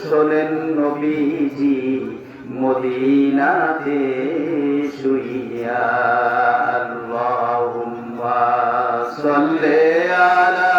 শোনেন নবীজি মদিনাতে শুইয়া আল্লাহুম্মা আলা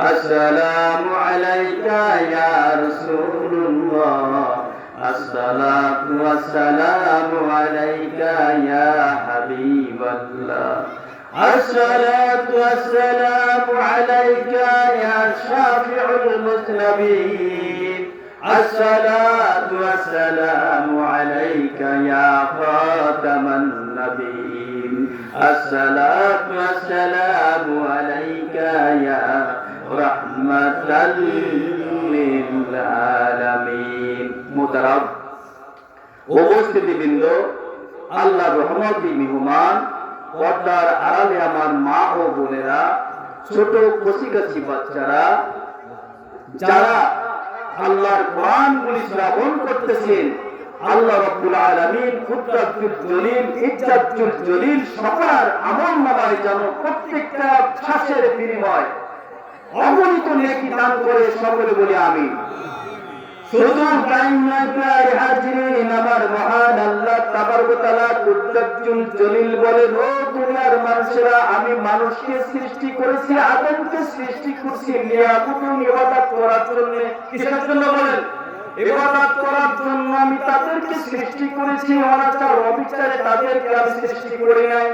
السلام عليك يا رسول الله. الصلاة والسلام عليك يا حبيب الله. الصلاة والسلام عليك يا شافع المسلمين. الصلاة والسلام عليك يا خاتم النبي الصلاة والسلام عليك يا رحمة للعالمين محترم উপস্থিতিবৃন্দ আল্লাহ রহমতি মেহমান পর্দার আড়ালে আমার মা ও বোনেরা ছোট কচিকাছি বাচ্চারা যারা আল্লাহর কোরআনগুলি শ্রাবণ করতেছেন আল্লাহ রাব্বুল আলামিন কুদরতুল জলিল ইজ্জাতুল জলিল সবার আমল নামায় যেন প্রত্যেকটা শ্বাসের বিনিময় অগণিত নেকি দান করে সকলে বলি মানুষেরা, আমি মানুষকে সৃষ্টি করেছি, আদমকে সৃষ্টি করছি। ইবাদত করার জন্য ইবাদত করার জন্য আমি তাদেরকে সৃষ্টি করেছি। অনাচার অবিচারে তাদেরকে আমি সৃষ্টি করি নাই।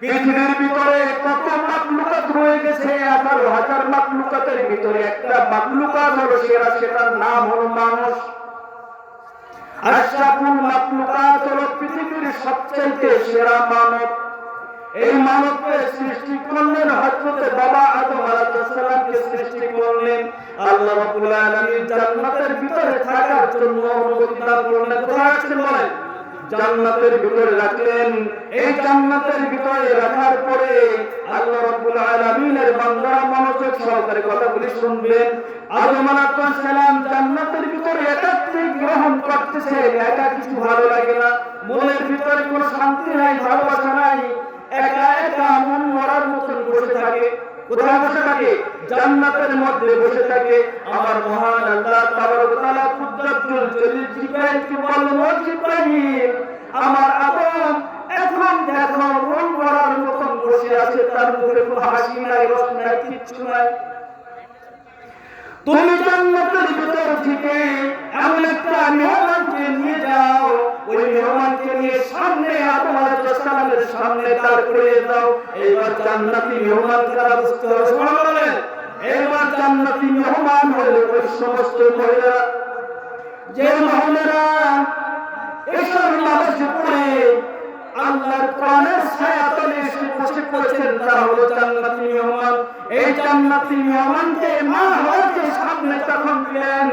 পৃথিবীর ভিতরে কত মাকলুকাত রয়ে গেছে আঠারো হাজার মাকলুকাতের ভিতরে একটা মাকলুকাত হলো সেরা, সেটার নাম হলো মানুষ। আশরাফুল মাকলুকাত হলো পৃথিবীর সবচাইতে সেরা মানব। এই মানবকে সৃষ্টি করলেন হযরতে বাবা আদম আলাইহিস সালামকে সৃষ্টি করলেন। আল্লাহ রাব্বুল আলামিন জান্নাতের ভিতরে থাকার জন্য অনুমতি দান করলেন। কোথায় আছেন বলেন? জান্নাতের ভিতরে রাখলেন। এই জান্নাতের ভিতরে রাখার পরে আল্লাহ রাব্বুল আলামিনের বান্দারা মনোযোগ সহকারে কথাগুলি শুনবেন আদম আলাইহিস সালাম জান্নাতের ভিতরে একাত্মিক গ্রহণ করতেছেন, একা কিছু ভালো লাগে না। মনের ভিতরে কোনো শান্তি নাই, ভালোবাসা নাই। একা একা মন মরার মতন বসে থাকে। কোথায় বসে থাকে? জান্নাতের মধ্যে বসে থাকে। আমার মহান আল্লাহ তাবারক তাআলা কুদরাতুল জলিল জিব্রাইলকে বললেন ও জিব্রাইল, আমার আদম এখন দেখো, মন মরার মতন বসে আছে। তার মুখে কোনো হাসি নাই, রস নাই, কিচ্ছু নাই। তুমি জান্নাতের ভিতর থেকে এমন একটা মেহমানকে নিয়ে যাও। ওই মেহমানকে নিয়ে সামনে আলাইহিস সালামের সামনে দাঁড় করিয়ে দাও এইবার জান্নাতি মেহমান কারা বুঝতে হবে। সুবহানাল্লাহ এইবার জান্নাতি মেহমান হলো ওই সমস্ত মহিলারা, যে মহিলারা এসব নামাজ পড়ে আল্লাহর কোরআনের ছায়াতলে এসে বসে পড়েছেন তারা হলো জান্নাতি মেহমান। এই জান্নাতি মেহমানকে মা হওয়াকে সামনে তখন দিলেন।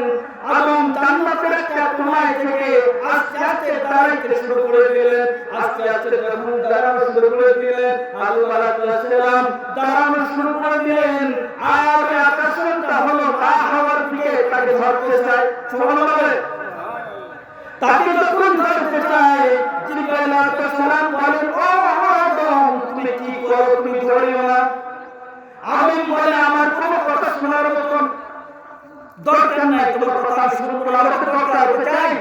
আদম জান্নাতের একটা কোনায় থেকে আস্তে আস্তে দাঁড়াইতে শুরু করে দিলেন। আস্তে আস্তে যখন দাঁড়ানো শুরু করে দিলেন। আল্লাহ আলাইহিস দাঁড়ানো শুরু করে দিলেন। আর আকর্ষণটা হলো মা হওয়ার দিকে তাকে ধরতে চায়। সুবহানাল্লাহ তাকে যখন ধরতে চায়। জিব্রাইল আলাইহিস সালাম বলেন, ও আদম তুমি কি করো? তুমি ধরিও না বলে, আমার কোনো কথা শোনার মতন দরকার নাই। তোমার কথা দরকার চাই।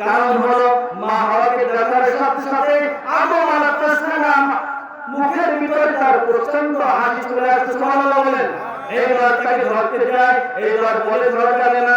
কারণ হলো, মা হওয়াকে দেখার সাথে সাথে আদম আলাইহিস সালাম মুখের ভিতরে তার প্রচণ্ড হাসি চলে আসছে সুবহানাল্লাহ বলেন, এইবার তাকে ধরতে যায় এইবার বলে ধরা যাবে না।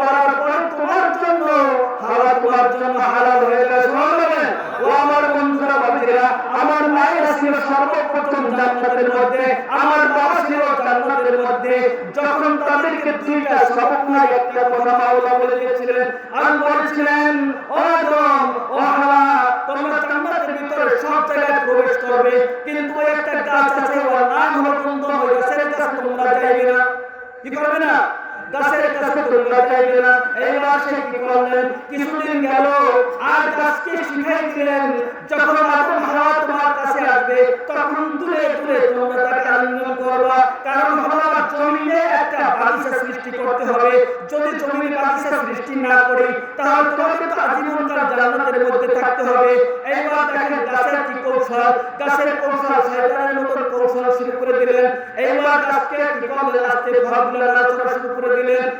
করার পর তোমার জন্য হালাল, তোমার জন্য হালাল হয়ে গেছে। ও আমার বন্ধুরা বাবাজিরা আমার মায়েরা ছিল সর্বপ্রথম জান্নাতের মধ্যে, আমার বাবা ছিল জান্নাতের মধ্যে। যখন তাদেরকে দুইটা সবক একটা কথা মাওলা বলে দিয়েছিলেন, আর বলেছিলেন, ও আদম, ও হাওয়া, তোমরা জান্নাতের ভিতরে সব জায়গায় প্রবেশ করবে, কিন্তু একটা গাছ আছে, ওর নাম হলো কুন্দন, ওই গাছের কাছে তোমরা যাইবে না। কি করবে না? গাছের কাছে তোমরা যাইবে না। এইবার সে কি করলেন? কিছুদিন গেল, আর গাছকে শিখাই দিলেন যখন আদম হাওয়া তোমার কাছে আসবে, তখন দূরে দূরে তোমরা তাকে আলিঙ্গন করবা। কারণ হাওয়া জমিনে একটা বাগিচা সৃষ্টি করতে হবে। যদি জমিনে বাগিচা সৃষ্টি না করি, তাহলে তোমাকে তো আজীবনকাল জান্নাতের মধ্যে থাকতে হবে। এইবার দেখেন গাছের কি কৌশল? গাছের কৌশল শয়তানের মতন কৌশল শুরু করে দিলেন। এইবার গাছকে কি করলেন? ফলগুলো নাড়াচাড়া শুরু করে দিলেন।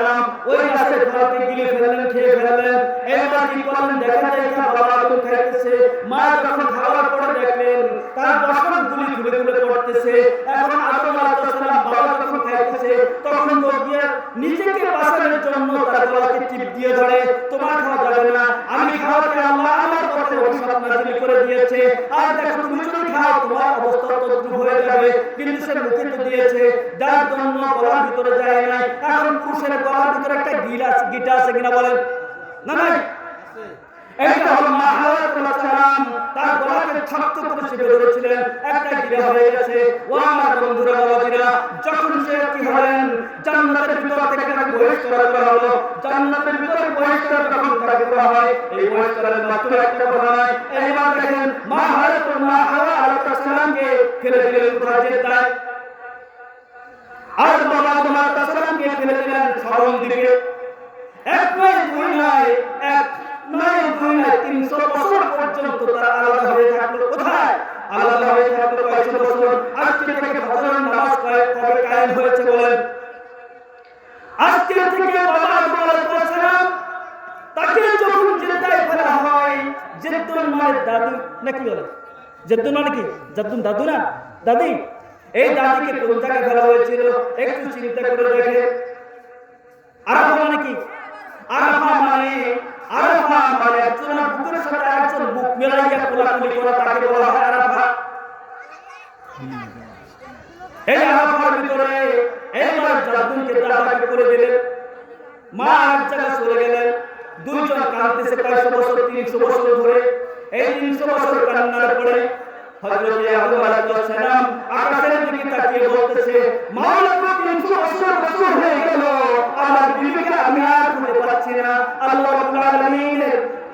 সালাম ওই গাছের ফলকে গিলে ফেললেন খেয়ে ফেললেন এবার কি করলেন দেখা যায় যে বাবা তো খাইতেছে। মা যখন খাওয়ার পরে দেখলেন, তার দশম গুলি খুলে খুলে পড়তেছে। এখন আদম আলাইহিস সালাম বাবা যখন খাইতেছে, তখন গিয়ে নিজেকে বাঁচানোর জন্য তার গলাকে টিপ দিয়ে ধরে, তোমার খাওয়া যাবে না। আমি খাওয়াতে আল্লাহ আমার পথে অভিশাপ নাজিল করে দিয়েছে। আর দেখো, তুমি যদি খাও, তোমার অবস্থা তদ্রুপ হয়ে যাবে। কিন্তু সে মুখে তো দিয়েছে, যার জন্য গলার ভিতরে যায় না এখন পুরুষের গলার ভিতরে একটা গিট গিটা আছে কিনা বলেন। না, নাই? এইটা হলো মাহারাতুল্লাহ সালাম তার গলাকে শক্ত করে চেপে ধরেছিলেন, একটা গিরা হয়ে গেছে। ও আমার বন্ধুরা বাবাজিরা যখন সে কি হলেন, জান্নাতের ভিতর থেকে তাকে বহিষ্কার করা হলো। জান্নাতের ভিতরে বহিষ্কার যখন তাকে করা হয়? এই বহিষ্কারের মাত্র একটা কথা নয় এইবার দেখেন মাহারাতুল মাহারা সালামকে ফেলে দিলেন কোথায়? জেদ্দায়। আর বাবা তোমার কাসলামকে ফেলে দিলেন সরল দিকে। এক নয় দুই নয়, এক নয় দুই নয়, তিনশো বছর পর্যন্ত তারা আলাদা হয়ে থাকল। কোথায়? আলাদা হয়ে থাকল কয়েকশো বছর। আজকে থেকে ফজর নামাজ কবে কায়েম হয়েছে বলেন? আজকে থেকে বাবা আদম আলাইহিস তাকে যখন জেদ্দায় ফেলা হয় জেদ্দুন মানে দাদু, নাকি বলে? জেদ্দুন মানে কি? জেদ্দুন দাদু না? দাদি? এই দাদিকে কোন জায়গায় ফেলা হয়েছিল? একটু চিন্তা করে দেখে আরাফা মানে কি? আরাফা মানে আরাফা মানে একজনের বুকের সাথে একজন বুক মেলাইয়া কোলাকুলি করা, তাকে বলা হয় আরাফা এই আরাফার ভিতরে এইবার জাদুকে দাদাকে করে দিলেন। মা এক জায়গায় চলে গেলেন। দুইজন কাঁদতেছে কয়েকশো বছর তিনশো বছর ধরে। এই তিনশো বছর কান্নার পরে হযরত আদম আলাইহিস সালাম আকাশের দিকে তাকিয়ে বলতেছে মাওলা তো 300 বছর বছর হয়ে গেল। আমার বিবিকে আমি আর খুঁজে পাচ্ছি না। আল্লাহ রাব্বুল আলামিনের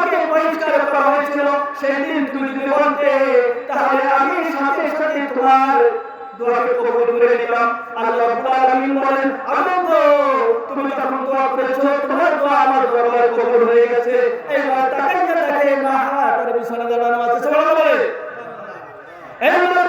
তোমাকে বহিষ্কার করা হয়েছিল সেদিন তুমি যদি বলতে, তাহলে আমি সাথে সাথে তোমার আল্লাহ আমার দরবারে কবুল হয়ে গেছে। এইবার তাকাইয়া দেখে মা তার বিছানা দাঁড়ানো আছে। সুবহানাল্লাহ বলে এইবার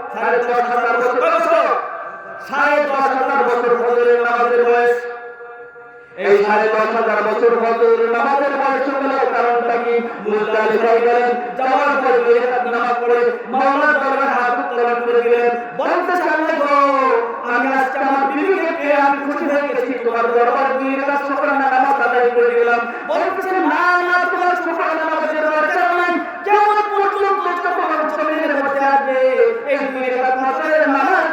সাড়ে দশ হাজার বছর করে আমি খুশি হয়ে গেছি তোমার দরবার দুই রাত নামাজ আদায় করে দিলাম। বলতেছেন না না তোমার শুকরানা নামাজের দরকার নাই। কেমন পর্যন্ত তোমার শরীরের মধ্যে আসবে এই দুই রাকাত নামাজের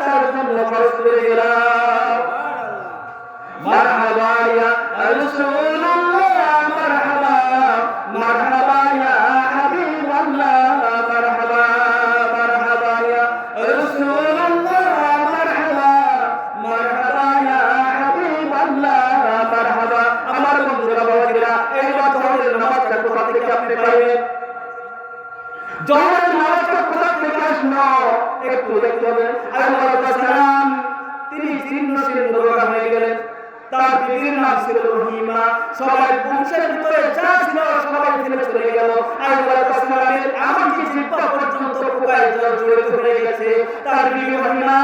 তার বিবির নাম ছিল রহিমা। সবাই বংশের ভিতরে যা ছিল সবাই ফেলে চলে গেল। আল্লাহ সালামের এমনকি জিব্বা পর্যন্ত পোকায় জল জড়িত হয়ে গেছে। তার বিবি রহিমা,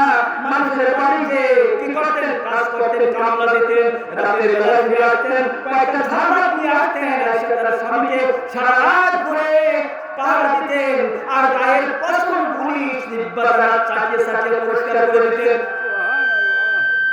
মানুষের বাড়িতে কি করতেন কাজ করতেন, কামলা দিতেন, রাতের বেলা ফিরে আসতেন, কয়েকটা ঝাড়া দিয়ে আসতেন তার স্বামীকে সারা রাত ঘুরে আর গায়ের পশম পুলিশ নিব্বারা চাকিয়ে চাকিয়ে পরিষ্কার করে দিতেন।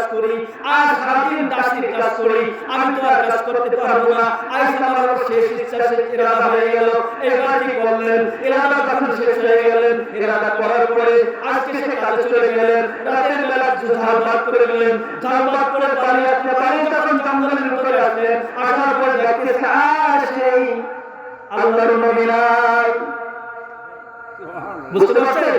কাজ করি আর সারাদিন দাসের কাজ করি আমি তো আর কাজ করতে পারব না। আজ আমার শেষ ইচ্ছা শেষ ইরাদা হয়ে গেল। এবার কি করলেন ইরাদা যখন শেষ হয়ে গেলেন ইরাদা করার পরে আজকে সে কাজে চলে গেলেন। রাতের বেলা ভাত করে গেলেন। ভাত করে বাড়ি আসলে বাড়ি যখন জঙ্গলের ভিতরে আসলেন, আসার পর দেখতেছে আর সেই আল্লাহর নবী নাই। বুঝতে পারছেন?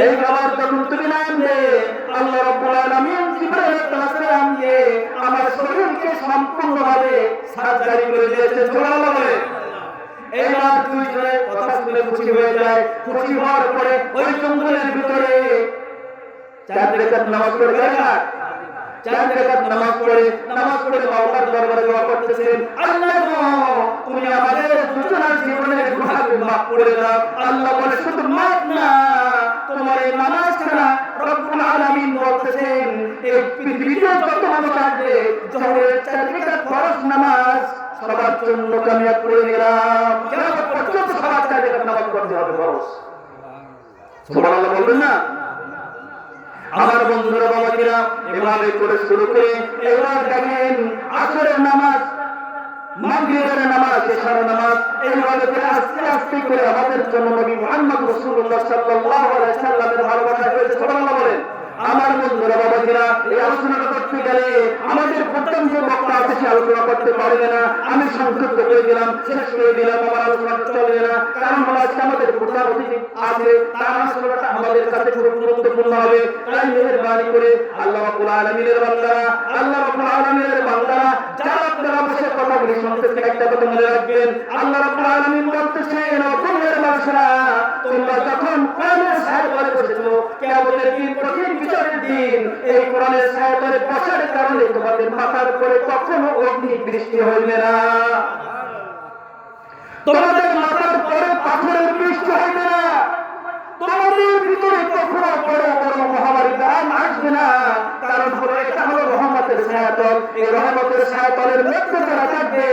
এই খাবার তুমি না আনবে আল্লাহ রাব্বুল আলামিন জিবরাইল সালাম দিয়ে আমার শরীরকে সম্পূর্ণভাবে সার্জারি করে দিয়েছেন। সুবহানাল্লাহ বলে এইবার দুইজনে কথা শুনে খুশি হয়ে যায়। খুশি হওয়ার পরে ওই জঙ্গলের ভিতরে চার রেখাত নামাজ পড়ে যায় না? চার রেখাত নামাজ পড়ে নামাজ পড়ে আল্লাহর দরবারে দোয়া করতেছেন, আল্লাহ তুমি আমাদের দুজনের জীবনের গুনাহকে মাফ করে দাও। আল্লাহ বলে, শুধু মাফ না তোমার এই নামাজ ছাড়া রব্বুল আলামিন বলতেছেন, এই পৃথিবীতে যত মানুষ আসবে, জোহরের চার ফরজ নামাজ সবার জন্য কামিয়াব করে নিলাম। পর্যন্ত সবার চার নামাজ পড়তে হবে ফরজ। সুবহানাল্লাহ বলবেন না? আমার বন্ধুরা, বাবাজিরা, এভাবে করে শুরু করে এবার দেখেন, আসরের নামাজ আমি সংক্ষিপ্ত শেষ করে দিলাম, আমার কারণ হলো আজকে আমাদের আছে, তার আলোচনাটা আমাদের কাছে খুব গুরুত্বপূর্ণ হবে। তাই করে আল্লাহ রাব্বুল বান্দারা, আল্লাহ রাব্বুল বান্দারা যারা আপনারা বসে কথাগুলি শুনতেছেন একটা কথা মনে রাখবেন আল্লাহ রাব্বুল আলামিন বলতেছেন ও দুনিয়ার মানুষরা কোরআনের দিন কঠিন বিচারের দিন এই কোরআনের সাহায্যে বসার কারণে তোমাদের মাথার উপরে কখনো অগ্নি বৃষ্টি হইবে না। তোমাদের মাথার উপরে পাথরের বৃষ্টি হইবে না। তোমাদের ভিতরে কখনো বড় বড় মহামারী দাম আসবে না। কারণ হলো এটা হলো রহমতের ছায়াতল। এই রহমতের ছায়াতলের মধ্যে যারা থাকবে,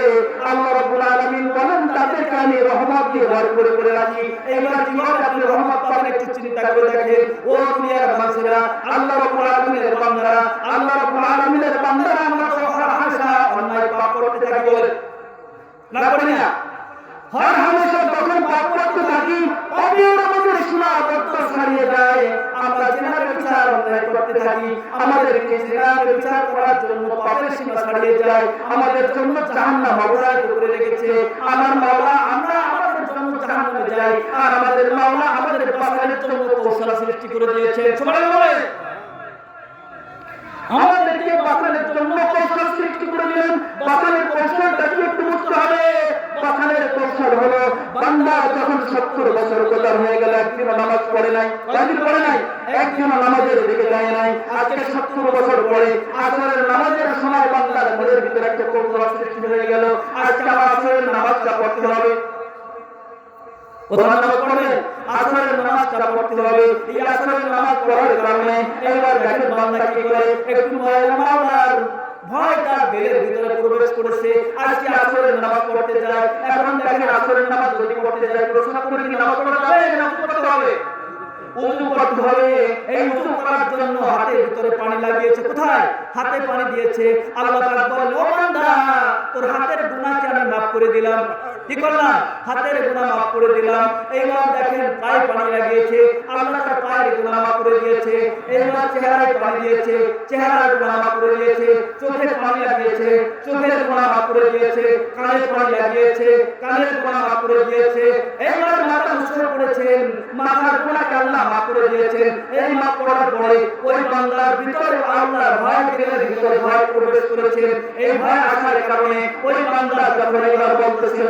আল্লাহ রাব্বুল আলামিন বলেন, তাদেরকে আমি রহমত দিয়ে ভর করে রাখি। এইবার কীভাবে আপনি রহমত পাবেন, একটু চিন্তা করে দেখেন। ও দুনিয়ার মানুষেরা, আল্লাহ রাব্বুল আলামিনের বান্দারা, আল্লাহ রাব্বুল আলামিনের বান্দারা আমরা তো হাসা অন্যায় পাপ করতে থাকি বলে। না করি না? হ্যাঁ, হ্যাঁ, হর হামেশা হ্যাঁ, যখন পাপপ্রাপ্ত থাকি তবেও আমাদের সীমা তত্ত্ব ছাড়িয়ে যায়। আমরা জেনার বিচার অন্যায় করতে থাকি আমাদেরকে জেনার বিচার করার জন্য পাপের সীমা ছাড়িয়ে যায়। আমাদের জন্য জাহান্নাম অবরায় করে রেখেছে। আমার মাওলা আমরা আমাদের জন্য জাহান্নামে যাই। আর আমাদের মাওলা আমাদের বাসালের জন্য কৌশল সৃষ্টি করে দিয়েছে সবাই আমাদেরকে বাঁচানোর জন্য কৌশল সৃষ্টি করে দিলেন। বাঁচানোর কৌশলটা কি একটু বুঝতে হবে। বাঁচানোর কৌশল হলো, বান্দা যখন সত্তর বছর গোজার হয়ে গেল, একদিনও নামাজ পড়ে নাই কয়দিন পড়ে নাই, একদিনও নামাজের দিকে যায় নাই। আজকে সত্তর বছর পরে আসরের নামাজের সময় বান্দার মনের ভিতরে একটা কৌশল সৃষ্টি হয়ে গেল। আজকে আমার আসরের নামাজটা পড়তে হবে। নামাজ পড়বেন? আসরের নামাজটা পড়তে হবে। এই আসরের নামাজ পড়ার কারণে এবার দেখেন বান্দা কি করে? একটু ভয় মাওলার ভয় তার বেলের ভিতরে প্রবেশ করেছে। আজকে আসরের নামাজ পড়তে যায়। এখন দেখেন আসরের নামাজ যদি পড়তে যায় প্রশ্ন করে কি নামাজ পড়তে যাবে? না পড়তে হবে। উজু করতে হবে। এই উজু করার জন্য হাতের ভিতরে পানি লাগিয়েছে। কোথায়? হাতে পানি দিয়েছে। আল্লাহ পাক বলেন ও বান্দা তোর হাতের গুনাহকে আমি maaf করে দিলাম। কি করলাম? হাতের গুনাহ maaf করে দিলাম। এইবার দেখেন, পায়ে পানি লাগিয়েছে। আল্লাহ তার পায়ের গুনাহ maaf করে দিয়েছে। এইবার চেহারায় পানি দিয়েছে। চেহারার গুনাহ maaf করে দিয়েছে। চোখে পানি লাগিয়েছে। চোখের গুনাহ maaf করে দিয়েছে। কানে পানি লাগিয়েছে। কানের গুনাহ maaf করে দিয়েছে। এইবার মাথা মুছড়ে পড়েছেন। মাথার গুনাহকে আল্লাহ মাফ করে দিয়েছেন। এই মাফ করার পরে ওই বান্দার ভিতরে আল্লাহর ভয় দিলের ভিতরে ভয় প্রবেশ করেছেন এই ভয় আসার কারণে ওই বান্দা যখন বলতেছেন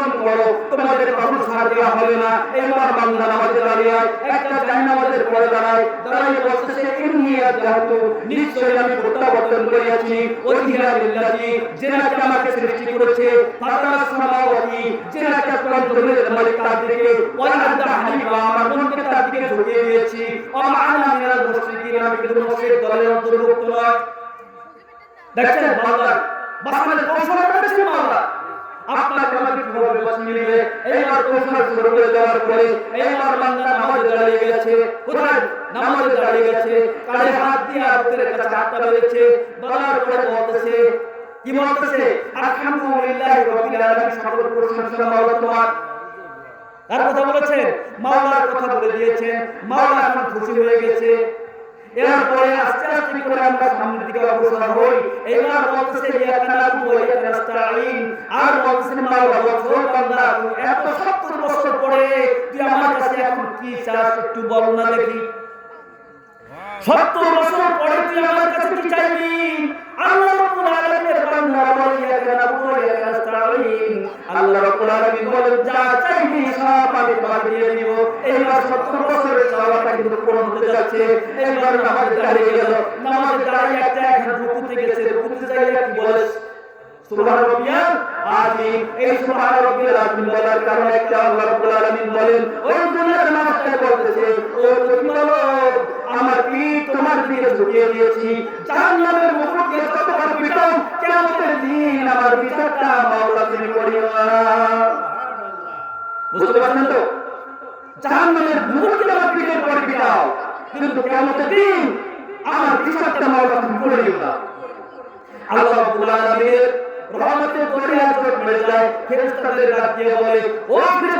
অতিক্রম করো। তোমাদের কখনো ছাড় দেওয়া হবে না। এবার বান্দা নামাজে দাঁড়িয়ে একটা জানি নামাজের পরে দাঁড়ায়। দাঁড়িয়ে বলতেছে ইন্নি আজহাতু নিশ্চয়ই আমি প্রত্যাবর্তন করিয়াছি। ওইহিয়া লিল্লাহি যে নাকি আমাকে সৃষ্টি করেছে, ফাতারা সামাওয়াতি, যে নাকি আসমান জমিনের মালিক তার দিকে ওয়া আদা হানিফা, আমার মনকে তার দিকে ঝুঁকিয়ে দিয়েছি। ও মা'আনা মিনাল মুশরিকিন, আমি কিন্তু মুশরিক দলের অন্তর্ভুক্ত নয়। দেখছেন, বাংলার বাসানের কৌশল করেছে বাংলা আপনাকে আমাকে কীভাবে বাঁচিয়ে নেবে এইবার কৌশল শুরু করে দেওয়ার পরে এইবার বান্দা নামাজে দাঁড়িয়ে গেছে। কোথায়? নামাজে দাঁড়িয়ে গেছে। কানে হাত দিয়ে আরতের কাছে হাতটা বেড়েছে বলার পরে বলতেছে কি বলতেছে? আলহামদুলিল্লাহ রাব্বিল আলামিন সকল প্রশংসা মাওলা তোমার। তার কথা বলেছেন? মাওলার কথা বলে দিয়েছেন। মাওলা এখন খুশি হয়ে গেছে। এরপরে আস্তে আস্তে করে আমরা সামনের দিকে অগ্রসর হই। এবার বলতেছে ইয়াকা নাবুদু ওয়া ইয়াকা আর বলতেছে মাওলা বলছো বান্দা এত 70 বছর পরে তুই আমার কাছে এখন কি চাস একটু বল না দেখি। 70 বছর পরে তুই আমার কাছে কি চাইবি। আল্লাহ রাব্বুল আলামিনের বান্দা বলে ইয়াকা নাবুদু ইয়াকা নাস্তাঈন আল্লাহ রাব্বুল আলামিন বলেন, যা চাইবি সব আমি তোমাকে দিয়ে দিব। এইবার 70 বছরের চাওয়াটা কিন্তু পূরণ হতে যাচ্ছে। এইবার নামাজ দাঁড়িয়ে গেল। নামাজ দাঁড়িয়ে একটা এখন রুকুতে গেছে। রুকুতে যাইয়া কি বলে? সুবহান রাব্বিয়াল আযীম এই সুবহান রাব্বিয়াল আযীম বলার কারণে একটা আল্লাহ রাব্বুল আলামিন বলেন ওই দুনিয়ার নামাজটা বলতেছে ও তুমি আমার পিঠ তোমার দিকে ঝুঁকিয়ে দিয়েছি জাহান্নামের মুকুট দিয়ে যতবার পিটাও কিয়ামতের দিন আমার বিচারটা মাওলা তুমি করিও বুঝতে পারছেন তো? জাহান্নামের মুকুট দিয়ে আমার পিঠের পরে পিটাও কিন্তু কিয়ামতের দিন আমার বিচারটা মাওলা তুমি করিও না আল্লাহ রাব্বুল আলামিনের রহমতের দরিয়া চোখ মেরে যায় ফেরেশতাদের ডাক দিয়ে বলে ও ফেরেশতারা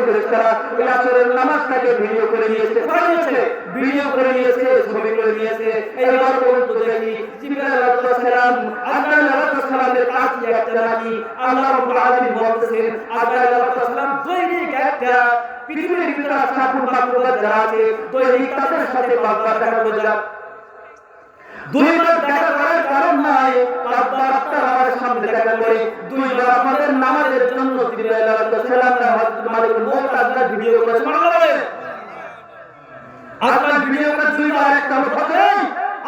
ফেরেশতারা ওই আসরের নামাজটাকে ভিডিও করে নিয়েছে ভিডিও করে নিয়েছে, ছবি করে নিয়েছে। এইবার বলুন তো দেখি জিবরাইল আলাইহিস সালাম আজরাইল আলাইহিস সালামের কাছে একটা নাকি আল্লাহ রাব্বুল আলামিন বলতেছেন আজরাইল আলাইহিস সালাম দৈনিক একটা পৃথিবীর ভিতরে আশরাফুল মাখলুকাত যারা আছে, দৈনিক তাদের সাথে পাঁচবার দেখা করে যারা দুইবার দেখা করার কারণ নাই। পাঁচবার আপনার আমার সামনে দেখা করে। দুইবার আমাদের নামাজের জন্য সালাম মালিক ভিডিও করেছে। দুইবার একটা হলো ফজর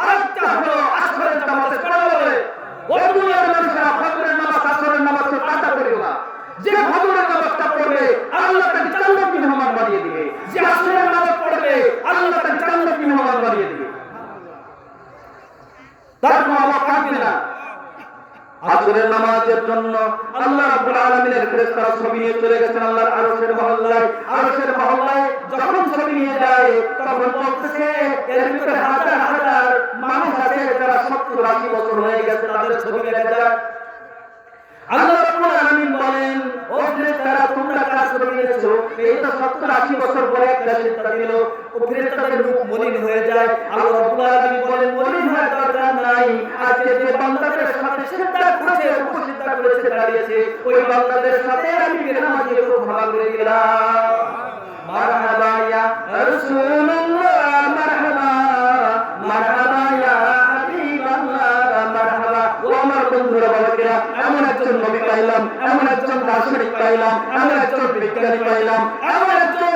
আরেকটা হলো আসরের নামাজে পড়া বলে ওই দুনিয়ার মানুষেরা ফজরের নামাজ আসরের নামাজ তো কাটা করিও না। যে ফজরের নামাজটা পড়বে আল্লাহ তাকে জান্নাতি মেহমান বানিয়ে দিবে? যে আসরের নামাজ পড়বে আল্লাহ তাকে জান্নাতি মেহমান বানিয়ে দিবে? তার অভাব থাকবে না। আসরের নামাজের জন্য আল্লাহ রাব্বুল আলামিনের ফেরেশতারা ছবি নিয়ে চলে গেছেন আল্লাহর আরশের মহল্লায়। আরশের মহল্লায় যখন ছবি নিয়ে যায়, তখন বলতেছে, এর ভিতরে হাজার হাজার মানুষ আছে যারা সত্তর আশি বছর হয়ে গেছে, তাদের ছবি দেখা যায় আল্লাহ রাব্বুল আলামিন বলেন, ও ফেরেশতারা, তোমরা কাজ করে নিয়েছো এই তো 70 80 বছর পরে একটা সিজদা দিল। ও ফেরেশতাদের মুখ মলিন যায়। আল্লাহ রাব্বুল আলামিন বলেন, মলিন হওয়ার দরকার নাই। আজকে যে বান্দাদের সাথে সিজদা করেছে, উপসিদ্ধা করেছে, দাঁড়িয়েছে, ওই বান্দাদের সাথে আমি বেনামাজি একটু ভাগ করে দিলাম। মারহাবা রাসূলুল্লাহ, মারহাবা মারহাবা ইয়া হাবিবাল্লাহ মারহাবা ও আমার বন্ধুরা বাবাকেরা এমন একজন নবী পাইলাম এমন একজন দার্শনিক পাইলাম এমন একজন বিজ্ঞানী পাইলাম এমন একজন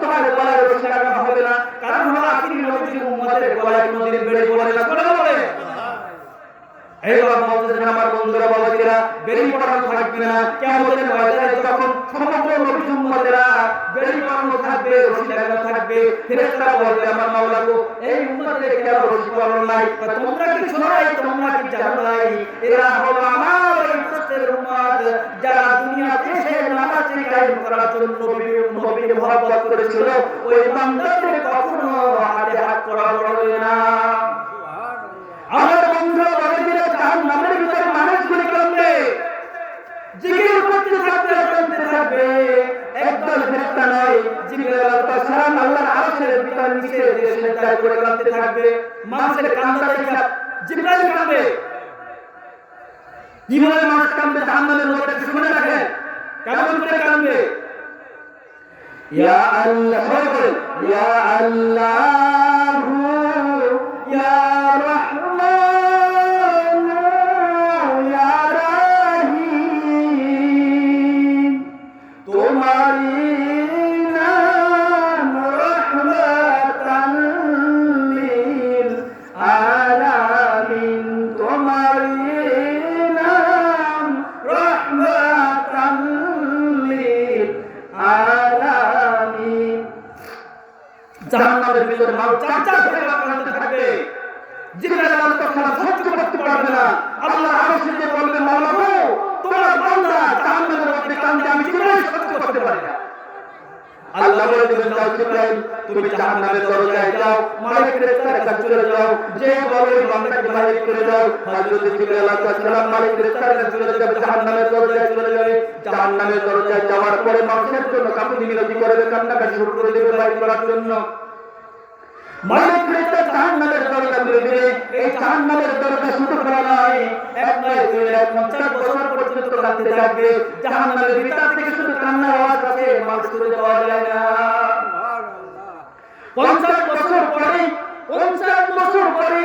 তোমার গলায় রশি লাগানো হবে না। কারণ হলো আখিরি নবীর উম্মতের গলায় কোনোদিন বেড়ে পড়ে না। বলে যারা দুনিয়াতে এসে নামাজ কায়েম ওই বান্দাদের কখনো হাতে হাত করা বলবে না আমার বন্ধু বাবাজিরা জাহান নামের ভিতরে মানুষগুলি কান্দে জিকির করতে থাকবে কান্দতে থাকবে একদল ফেরেশতা নয় জিকির আল্লাহ সালাম আরশের ভিতর নিচে দিয়ে সেজদা করে কান্দতে থাকবে। মানুষের কান্দা দেখা জিব্রাইল কান্দে কীভাবে মানুষ কান্দে জাহান্নামের মধ্যে আল্লাহ জাহান্নামের ভিতরে মাল চার চার করে কাঁদতে থাকবে। জিবরাইল আলাইহিস সালাম সহ্য করতে পারবে না। আল্লাহ আরশে বলবে, মাওলানা তোমার বান্দা জাহান্নামের মধ্যে কান্দে আমি জিবরাইল সহ্য করতে পারি না। আল্লাহ বলে দিবেন যাও জিব্রাইল তুমি জাহান্নামের দরজায় যাও মালিকের কাছে চলে যাও যে বলে বান্দাকে বাইরে করে দাও হযরত জিবরাইল আলাইহিস সালাম মালিকের কাছে চলে যাবে জাহান্নামের দরজায় চলে যাবে জাহান্নামের দরজায় যাওয়ার পরে মানুষের জন্য কাকুতি মিনতি করবে কান্নাকাটি শুরু করে দেবে বাইরে করার জন্য। ফেরেশতা জাহান্নামের দরজা খুলে দিবে এই জাহান্নামের দরজা শুধু খোলা নয়, এক নয়, দুই নয় পঞ্চাশ বছর পর্যন্ত কাঁদতে থাকবে। জাহান্নামের ভিতর থেকে শুধু কান্নার আওয়াজ আছে মানুষ শুনতে পাওয়া যায় না। পঞ্চাশ পরে, পঞ্চাশ বছর পরে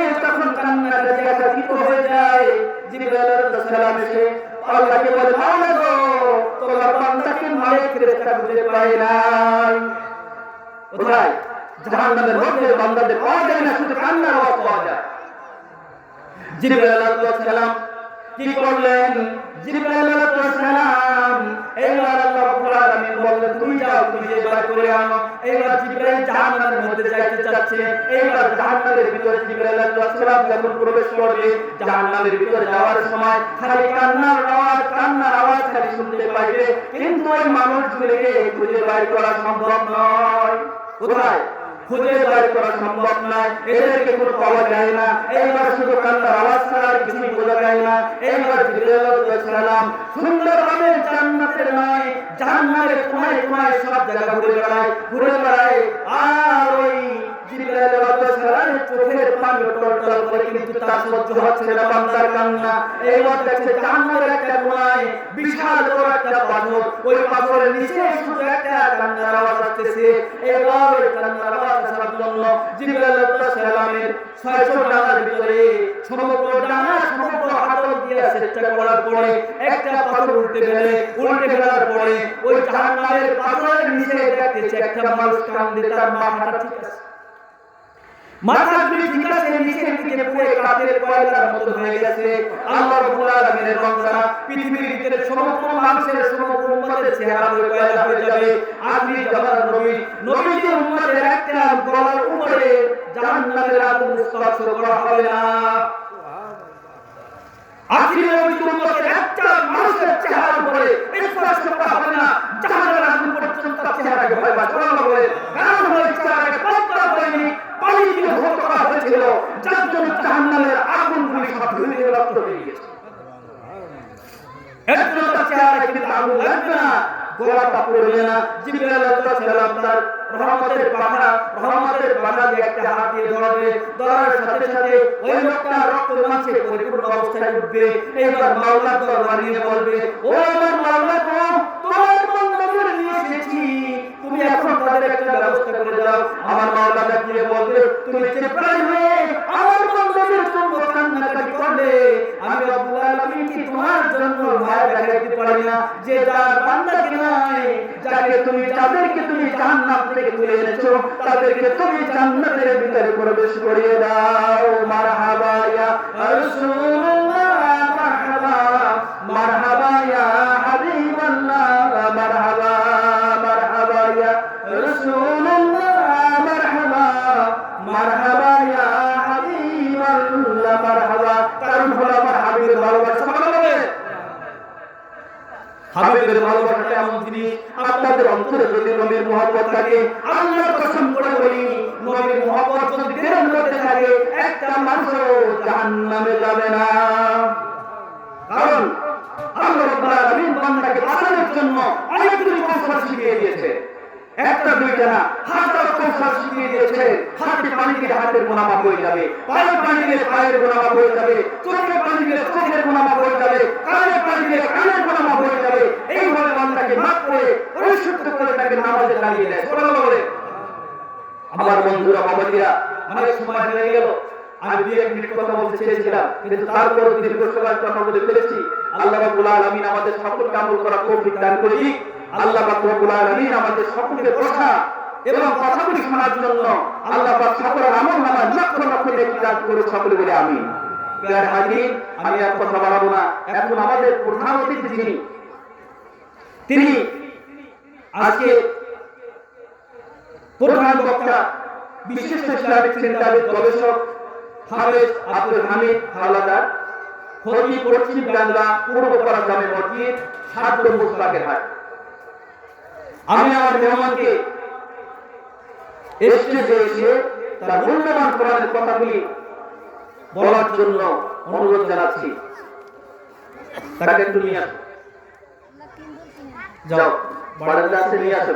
জাহান্নামের মধ্যে বান্দাদের পাওয়া যায় না, শুধু কান্নার আওয়াজ পাওয়া যায়। জিবরাইল আলাইহিস সালাম কি করলেন? জিবরাইল আলাইহিস সালাম, এইবার আল্লাহ রাব্বুল আলামিন বললেন, তুমি যাও, তুমি যে বার করে আনো। এইবার জিবরাইল জাহান্নামের মধ্যে যাইতে যাচ্ছে এইবার জাহান্নামের ভিতরে জিবরাইল আলাইহিস সালাম যখন প্রবেশ করবে, জাহান্নামের ভিতরে যাওয়ার সময় খালি কান্নার আওয়াজ কান্নার আওয়াজ খালি শুনতে পাইবে। কিন্তু ওই মানুষগুলিকে খুঁজে বাইর করা সম্ভব নয়। কোথায়? খুঁজে বের করা সম্ভব নয়। এদেরকে কোনো পাওয়া যায় না। এইবার শুধু কান্নার আওয়াজ ছাড়া কিছুই বোঝা যায় না। এইবার সালাম সুন্দরভাবে জান্নাতের নয় জান্নাতের কোনায় কোনায় সব জায়গা ঘুরে বেড়ায়। ঘুরে বেড়ায় আর ওই জিবরাইল আলাইহিস চোখের পানি টলটল করে কিন্তু তার সহ্য হচ্ছে না বান্দার কান্না এইবার দেখছে জাহান্নামের একটা কোনায় বিশাল বড় একটা পাথর ওই পাথরের নিচে শুধু একটা কান্নার আওয়াজ আসতেছে এবার ওই কান্নার আওয়াজ আসার জন্য জিবরাইল আলাইহিস সালামের ছয়শো ডানার ভিতরে সমগ্র ডানা সমগ্র হাতল দিয়ে চেষ্টা করার পরে একটা পাথর উল্টে গেলে উল্টে গেলার পরে ওই জাহান্নামের পাথরের নিচে দেখতেছে একটা মানুষ কান্দে তার মাথাটা ঠিক আছে মাথা গুলি ঠিক আছে নিচের দিকে পুরো কাঠের কয়লার মতো হয়ে গেছে। আল্লাহ রাব্বুল আলামিনের বান্দারা পৃথিবীর ভিতরে সমগ্র মানুষের সমগ্র উম্মতের চেহারা পুরো কয়লা হয়ে যাবে। আখরি জামানার নবী নবীজির উম্মতের একটা গলার উপরে জাহান্নামের আগুন স্পর্শ করা হবে না। আখরি নবীর উম্মতের একটা মানুষের চেহারার উপরে স্পর্শ করা হবে না। জাহান্নামের আগুন পর্যন্ত চেহারাকে ভয় পাচ্ছে বলে কারণ ওই চেহারাকে পবিত্র করেনি পানি দিয়ে ধৌত করা হয়েছিল যার জন্য জাহান্নামের আগুনগুলি সব ধুয়ে দিয়ে রক্ত হয়ে গেছে এর জন্য তার চেহারায় কিন্তু আগুন লাগবে না গোলাটা পড়বে না। সাথে সাথে ওই লোকটা রক্ত মাংসে পরিপূর্ণ অবস্থায় উঠবে। এইবার মাওলা দরবার বলবে, ও মাওলা গো তোমার বন্ধুদের নিয়ে এসেছি তুমি এখন তাদের একটা ব্যবস্থা করে দাও। আমার মাওলা ডাকিয়ে বলবে, তুমি চেপড়াই তুমি, যাদেরকে তাদেরকে তুমি জান্নাতের ভিতরে প্রবেশ করিয়ে দাও। মারহাবা ইয়া রাসূলুল্লাহ, মারহাবা থাকে আল্লাহ কসম করে বলি, নবীর মহব্বত মধ্যে থাকে একটা মানুষও জাহান্নামে যাবে না। কারণ আল্লাহ রাব্বুল আলামিন বান্দাকে বাঁচানোর জন্য অনেকগুলো কৌশল শিখিয়ে দিয়েছে। একটা, দুইটা না হাজার আমার বন্ধুরা, বাবাজিরা, অনেক সময় হয়ে গেল। আমি দুই এক মিনিট কথা বলতে চেয়েছিলাম, কিন্তু তারপর দীর্ঘ সময় কথা বলে ফেলেছি আল্লাহ আলামিন আমাদের সকলকে আমল করা তৌফিক দান করে আল্লাহ আমাদের সকলকে বসা এবং কথাগুলি শোনার জন্য আল্লাহ সকলের আমল নামা লক্ষ লক্ষ নেকি দান করে সকলে বলে আমি আমি আর কথা বাড়াবো না। এখন আমাদের প্রধান অতিথি যিনি, তিনি আজকে প্রধান বক্তা, বিশিষ্ট ইসলামিক চিন্তাবিদ গবেষক, হাফেজ আব্দুল হামিদ হাওলাদার হরি পশ্চিম বাংলা পূর্বপাড়া গ্রামের মসজিদ, সাত নম্বর হাট আমি আমার মেহমানকে স্টেজে এসে তার মূল্যবান কোরআনের কথাগুলি বলার জন্য অনুরোধ জানাচ্ছি। তাকে একটু নিয়ে আসো। যাও বারান্দা আছে, নিয়ে আসো।